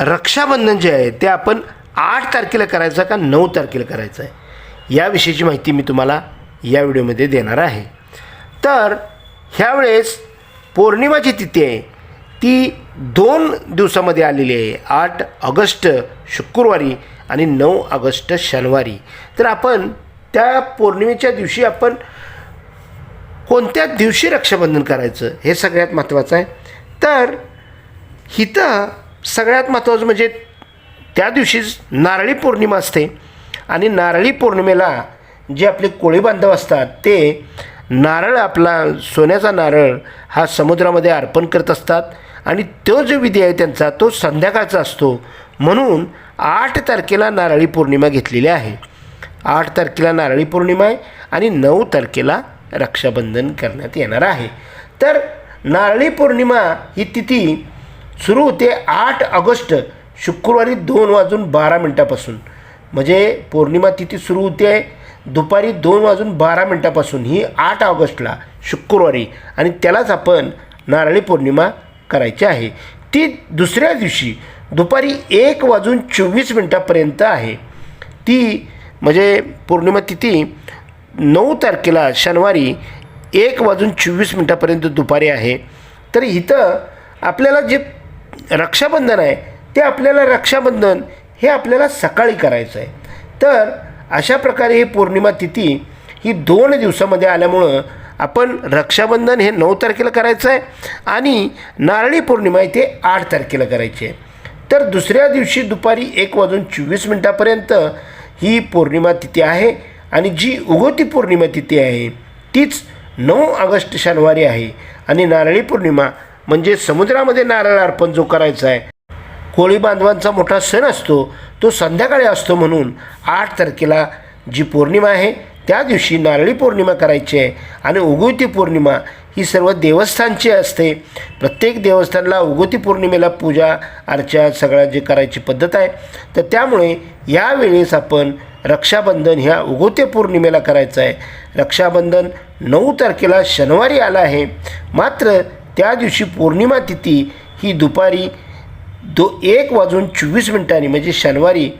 रक्षाबंधन जे आहे ते आपण आठ तारखेला करायचं का नऊ तारखेला करायचं आहे? याविषयीची माहिती मी तुम्हाला या व्हिडिओमध्ये देणार आहे. तर ह्यावेळेस पौर्णिमाची तिथी आहे. ती दोन दिवसामध्ये आलेली आहे. आठ ऑगस्ट शुक्रवारी आणि नऊ ऑगस्ट शनिवारी. तर आपण त्या पौर्णिमेच्या दिवशी आपण कोणत्या दिवशी रक्षाबंधन करायचं हे सगळ्यात महत्त्वाचं आहे. तर हिथं सगळ्यात महत्त्वाचं म्हणजे त्या दिवशीच नारळी पौर्णिमा असते. आणि नारळी पौर्णिमेला जे आपले कोळी बांधव असतात ते नारळ आपला सोन्याचा नारळ हा समुद्रामध्ये अर्पण करत असतात. आणि तो जो विधी आहे त्यांचा तो संध्याकाळचा असतो. म्हणून आठ तारखेला नारळी पौर्णिमा घेतलेली आहे. आठ तारखेला नारळी पौर्णिमा आहे आणि नऊ तारखेला रक्षाबंधन करण्यात येणार आहे. तर नारळी पौर्णिमा ही तिथी सुरू होते आठ ऑगस्ट शुक्रवारी दोन वाजून बारा मिनटापासून. म्हणजे पौर्णिमा तिथी सुरू होते दुपारी दोन वाजून बारा मिनटापासून. ही आठ ऑगस्टला शुक्रवारी. आणि त्यालाच आपण नारळी पौर्णिमा करायची आहे. ती दुसऱ्या दिवशी दुपारी एक वाजून चोवीस मिनटापर्यंत आहे. ती म्हणजे पौर्णिमा तिथी नऊ तारखेला शनिवारी एक वाजून चोवीस मिनटापर्यंत दुपारी आहे. तर इथं आपल्याला जे रक्षाबंधन आहे ते आपल्याला रक्षाबंधन हे आपल्याला सकाळी करायचं आहे तर अशा प्रकारे ही पौर्णिमा तिथी ही दोन दिवसामध्ये आल्यामुळं आपण रक्षाबंधन हे नऊ तारखेला करायचं आहे आणि नारळी पौर्णिमा आहे ते आठ तारखेला करायची आहे. तर दुसऱ्या दिवशी दुपारी एक वाजून चोवीस मिनटापर्यंत ही पौर्णिमा तिथी आहे आणि जी उगवती पौर्णिमा तिथी आहे तीच नऊ ऑगस्ट शनिवारी आहे आणि नारळी पौर्णिमा म्हणजे समुद्रामध्ये नारळ अर्पण जो करायचा आहे कोळी बांधवांचा मोठा सण असतो तो संध्याकाळी असतो म्हणून आठ तारखेला जी पौर्णिमा आहे त्या दिवशी नारळी पौर्णिमा करायची आहे. आणि उगवती पौर्णिमा ही सर्व देवस्थानची असते. प्रत्येक देवस्थानला उगवती पौर्णिमेला पूजा अर्चा सगळ्या जे करायची पद्धत आहे तर त्यामुळे यावेळेस आपण रक्षाबंधन ह्या उगवत्या पौर्णिमेला करायचं आहे. रक्षाबंधन नऊ तारखेला शनिवारी आला आहे. मात्र त्या दिवशी पौर्णिमा तिथी ही दुपारी दो एक वाजून चोवीस मिनिटांनी म्हणजे शनिवारी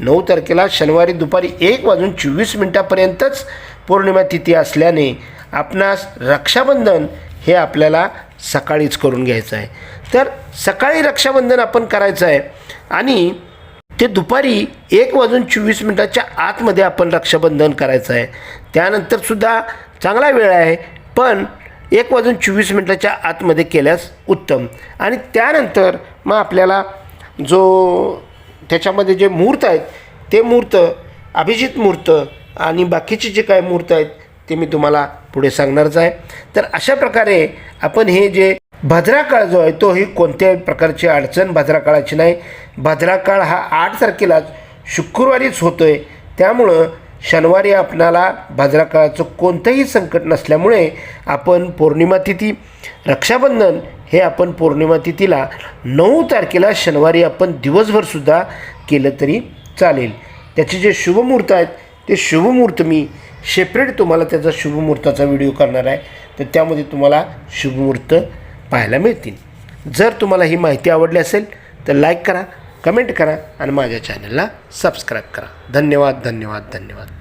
नऊ तारखेला शनिवारी दुपारी एक वाजून चोवीस मिनटापर्यंतच पौर्णिमा तिथी असल्याने आपणास रक्षाबंधन हे आपल्याला सकाळीच करून घ्यायचं आहे. तर सकाळी रक्षाबंधन आपण करायचं आहे आणि ते दुपारी एक वाजून चोवीस मिनटाच्या आतमध्ये आपण रक्षाबंधन करायचं आहे. त्यानंतरसुद्धा चांगला वेळ आहे पण एक वाजून चोवीस मिनटाच्या आतमध्ये केल्यास उत्तम. आणि त्यानंतर मग आपल्याला जो त्याच्यामध्ये जे मुहूर्त आहेत ते मुहूर्त अभिजित मुहूर्त आणि बाकीचे जे काही मुहूर्त आहेत ते मी तुम्हाला पुढे सांगणारच आहे. तर अशा प्रकारे आपण हे जे भद्रा काळ जो आहे तो ही कोणत्याही प्रकारची अडचण भाजरा काळाची नाही. भद्रा काळ हा आठ तारखेलाच शुक्रवारीच होतो आहे त्यामुळं शनिवारी आपणाला भद्रा काळाचं कोणतंही संकट नसल्यामुळे आपण पौर्णिमा तिथी रक्षाबंधन हे आपण पौर्णिमा तिथीला नऊ तारखेला शनिवारी आपण दिवसभरसुद्धा केलं तरी चालेल. त्याचे जे शुभमुहूर्त आहेत ते शुभमुहूर्त मी सेपरेट तुम्हाला त्याचा शुभमुहूर्ताचा व्हिडिओ करणार आहे. तर त्यामध्ये तुम्हाला शुभमुहूर्त पाहायला मिळतील. जर तुम्हाला ही माहिती आवडली असेल तर लाईक करा. कमेंट करा आणि माझ्या चॅनलला सबस्क्राईब करा. धन्यवाद धन्यवाद धन्यवाद.